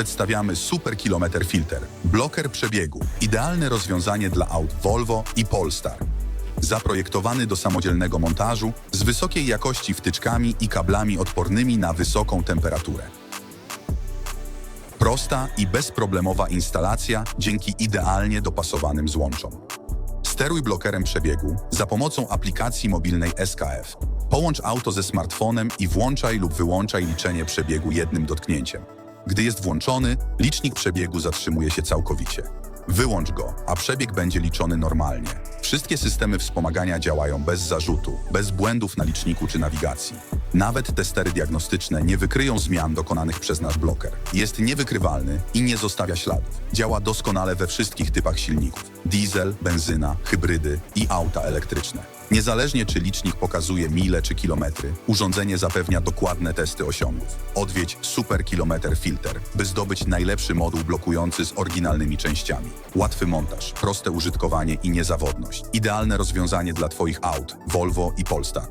przedstawiamy Super Kilometer Filter, bloker przebiegu, idealne rozwiązanie dla aut Volvo i Polestar. Zaprojektowany do samodzielnego montażu z wysokiej jakości wtyczkami i kablami odpornymi na wysoką temperaturę. Prosta i bezproblemowa instalacja dzięki idealnie dopasowanym złączom. Steruj blokerem przebiegu za pomocą aplikacji mobilnej SKF. Połącz auto ze smartfonem i włączaj lub wyłączaj liczenie przebiegu jednym dotknięciem. Gdy jest włączony, licznik przebiegu zatrzymuje się całkowicie. Wyłącz go, a przebieg będzie liczony normalnie. Wszystkie systemy wspomagania działają bez zarzutu, bez błędów na liczniku czy nawigacji. Nawet testery diagnostyczne nie wykryją zmian dokonanych przez nasz bloker. Jest niewykrywalny i nie zostawia śladów. Działa doskonale we wszystkich typach silników: diesel, benzyna, hybrydy i auta elektryczne. Niezależnie czy licznik pokazuje mile czy kilometry, urządzenie zapewnia dokładne testy osiągów. Odwiedź Super Kilometer Filter, by zdobyć najlepszy moduł blokujący z oryginalnymi częściami. Łatwy montaż, proste użytkowanie i niezawodność. Idealne rozwiązanie dla Twoich aut Volvo i Polestar.